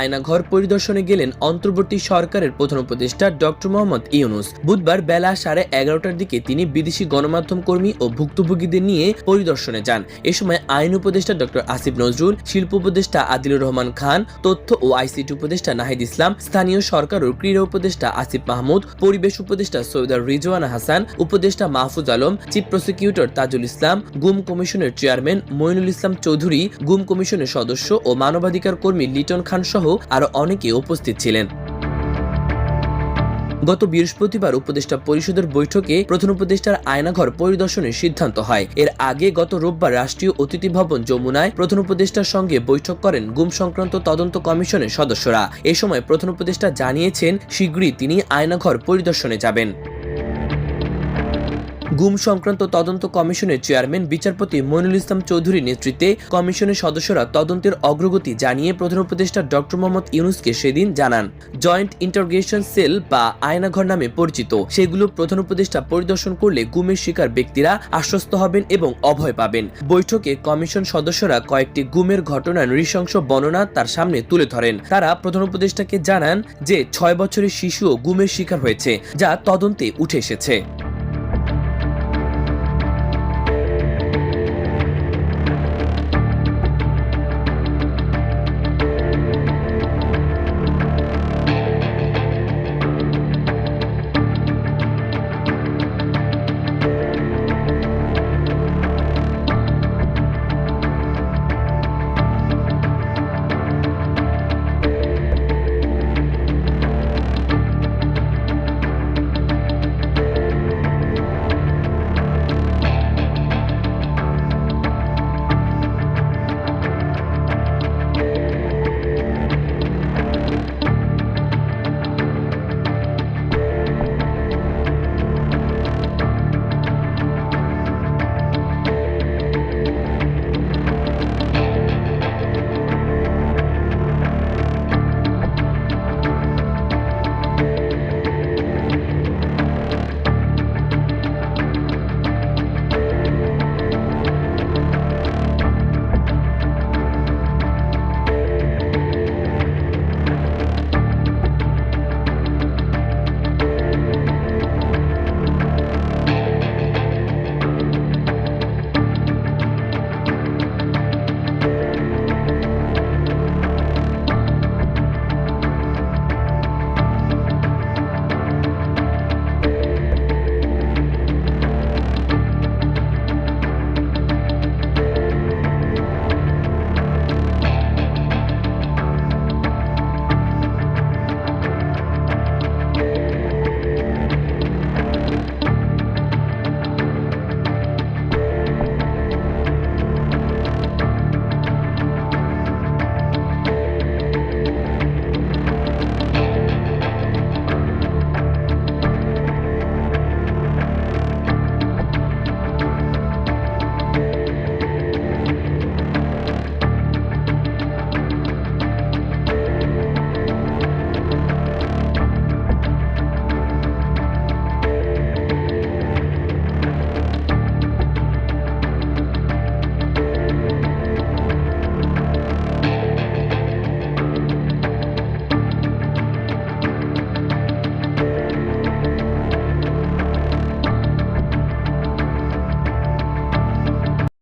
আয়নাঘর পরিদর্শনে গেলেন অন্তর্বর্তী সরকারের প্রধান উপদেষ্টা ডক্টর মোহাম্মদ ইউনুস। বুধবার বেলা সাড়ে এগারোটার দিকে তিনি বিদেশি গণমাধ্যম কর্মী ও ভুক্তভোগীদের নিয়ে পরিদর্শনে যান। এ সময় আইন উপদেষ্টা ডক্টর আসিফ নজরুল, শিল্প উপদেষ্টা আদিলুর রহমান খান, তথ্য ও আইসিটি উপদেষ্টা নাহিদ ইসলাম, স্থানীয় সরকার ও ক্রীড়া উপদেষ্টা আসিফ মাহমুদ, পরিবেশ উপদেষ্টা সৈয়দা রিজওয়ানা হাসান, উপদেষ্টা মাহফুজ আলম, চিফ প্রসিকিউটর তাজুল ইসলাম, গুম কমিশনের চেয়ারম্যান মইনুল ইসলাম চৌধুরী, গুম কমিশনের সদস্য ও মানবাধিকার কর্মী লিটন খান সহ আরও অনেকে উপস্থিত ছিলেন। গত বৃহস্পতিবার উপদেষ্টা পরিষদের বৈঠকে প্রধান উপদেষ্টার আয়নাঘর পরিদর্শনের সিদ্ধান্ত হয়। এর আগে গত রোববার রাষ্ট্রীয় অতিথি ভবন যমুনায় প্রধান উপদেষ্টার সঙ্গে বৈঠক করেন গুম সংক্রান্ত তদন্ত কমিশনের সদস্যরা। এ সময় প্রধান উপদেষ্টা জানিয়েছেন, শীঘ্রই তিনি আয়নাঘর পরিদর্শনে যাবেন। গুম সংক্রান্ত তদন্ত কমিশনের চেয়ারম্যান বিচারপতি মইনুল ইসলাম চৌধুরীর নেতৃত্বে কমিশনের সদস্যরা তদন্তের অগ্রগতি জানিয়ে প্রধান উপদেষ্টা ডক্টর মোহাম্মদ ইউনুসকে সেদিন জানান। জয়েন্ট ইন্টারগ্রেশন সেল বা আয়নাঘর নামে পরিচিত। সেগুলো প্রধান উপদেষ্টা পরিদর্শন করলে গুমের শিকার ব্যক্তিরা আশ্বস্ত হবেন এবং অভয় পাবেন। বৈঠকে কমিশন সদস্যরা কয়েকটি গুমের ঘটনার নৃশংস বর্ণনা তার সামনে তুলে ধরেন। তারা প্রধান উপদেষ্টাকে জানান যে, ছয় বছরের শিশুও গুমের শিকার হয়েছে, যা তদন্তে উঠে এসেছে।